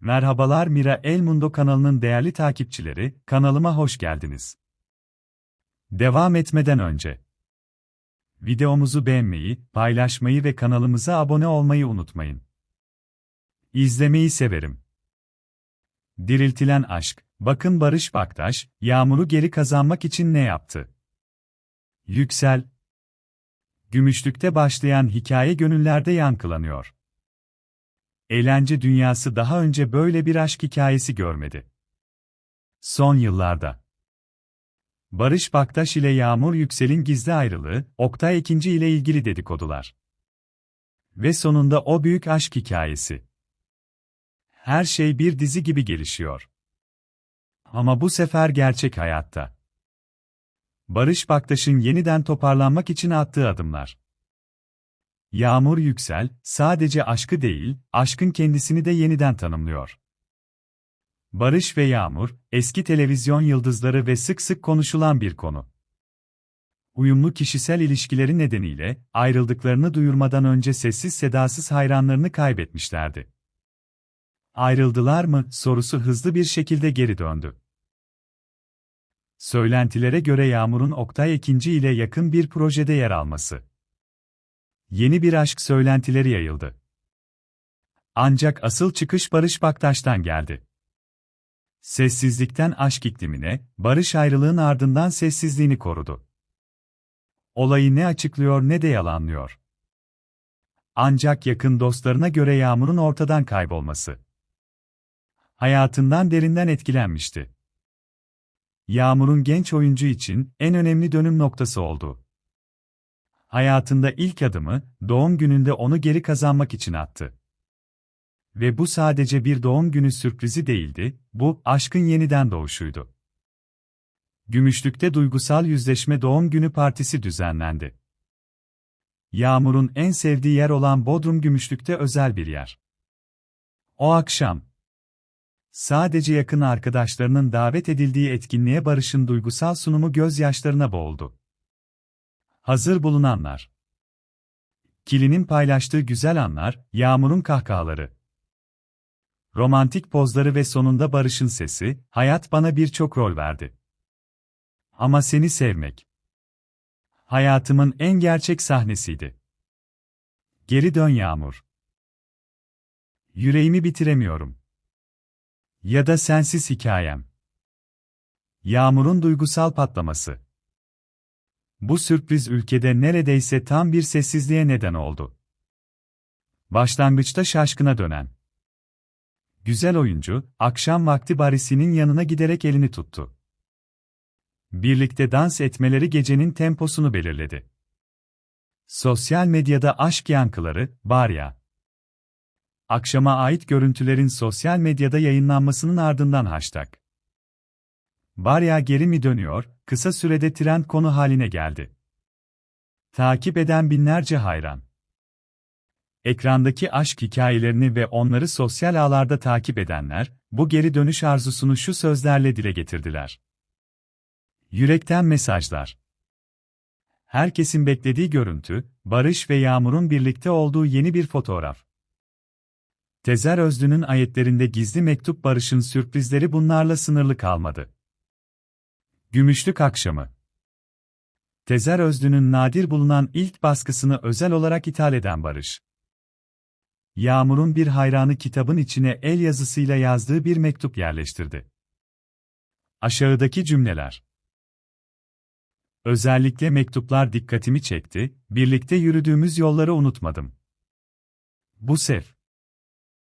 Merhabalar Mira El Mundo kanalının değerli takipçileri, kanalıma hoş geldiniz. Devam etmeden önce videomuzu beğenmeyi, paylaşmayı ve kanalımıza abone olmayı unutmayın. İzlemeyi severim. Diriltilen aşk, bakın Barış Baktaş, Yağmur'u geri kazanmak için ne yaptı? Yüksel Gümüşlükte başlayan hikaye gönüllerde yankılanıyor. Eğlence dünyası daha önce böyle bir aşk hikayesi görmedi. Son yıllarda Barış Baktaş ile Yağmur Yüksel'in gizli ayrılığı, Oktay Ekinci ile ilgili dedikodular. Ve sonunda o büyük aşk hikayesi. Her şey bir dizi gibi gelişiyor. Ama bu sefer gerçek hayatta. Barış Baktaş'ın yeniden toparlanmak için attığı adımlar. Yağmur Yüksel, sadece aşkı değil, aşkın kendisini de yeniden tanımlıyor. Barış ve Yağmur, eski televizyon yıldızları ve sık sık konuşulan bir konu. Uyumlu kişisel ilişkileri nedeniyle, ayrıldıklarını duyurmadan önce sessiz sedasız hayranlarını kaybetmişlerdi. Ayrıldılar mı, sorusu hızlı bir şekilde geri döndü. Söylentilere göre Yağmur'un Oktay Ekinci ile yakın bir projede yer alması. Yeni bir aşk söylentileri yayıldı. Ancak asıl çıkış Barış Baktaş'tan geldi. Sessizlikten aşk iklimine, Barış ayrılığın ardından sessizliğini korudu. Olayı ne açıklıyor ne de yalanlıyor. Ancak yakın dostlarına göre Yağmur'un ortadan kaybolması. Hayatından derinden etkilenmişti. Yağmur'un genç oyuncu için en önemli dönüm noktası oldu. Hayatında ilk adımı, doğum gününde onu geri kazanmak için attı. Ve bu sadece bir doğum günü sürprizi değildi, bu, aşkın yeniden doğuşuydu. Gümüşlük'te duygusal yüzleşme doğum günü partisi düzenlendi. Yağmur'un en sevdiği yer olan Bodrum Gümüşlük'te özel bir yer. O akşam, sadece yakın arkadaşlarının davet edildiği etkinliğe Barış'ın duygusal sunumu gözyaşlarına boğuldu. Hazır bulunanlar. Kili'nin paylaştığı güzel anlar, Yağmur'un kahkahaları. Romantik pozları ve sonunda Barış'ın sesi, hayat bana birçok rol verdi. Ama seni sevmek. Hayatımın en gerçek sahnesiydi. Geri dön Yağmur. Yüreğimi bitiremiyorum. Ya da sensiz hikayem. Yağmur'un duygusal patlaması. Bu sürpriz ülkede neredeyse tam bir sessizliğe neden oldu. Başlangıçta şaşkına dönen. Güzel oyuncu, akşam vakti Barisi'nin yanına giderek elini tuttu. Birlikte dans etmeleri gecenin temposunu belirledi. Sosyal medyada aşk yankıları, Barya. Akşama ait görüntülerin sosyal medyada yayınlanmasının ardından hashtag. Barya geri mi dönüyor, kısa sürede trend konu haline geldi. Takip eden binlerce hayran. Ekrandaki aşk hikayelerini ve onları sosyal ağlarda takip edenler, bu geri dönüş arzusunu şu sözlerle dile getirdiler. Yürekten mesajlar. Herkesin beklediği görüntü, Barış ve Yağmur'un birlikte olduğu yeni bir fotoğraf. Tezer Özlü'nün ayetlerinde gizli mektup Barış'ın sürprizleri bunlarla sınırlı kalmadı. Gümüşlük Akşamı Tezer Özlü'nün nadir bulunan ilk baskısını özel olarak ithal eden Barış. Yağmur'un bir hayranı kitabın içine el yazısıyla yazdığı bir mektup yerleştirdi. Aşağıdaki cümleler. Özellikle mektuplar dikkatimi çekti, birlikte yürüdüğümüz yolları unutmadım. Bu sev.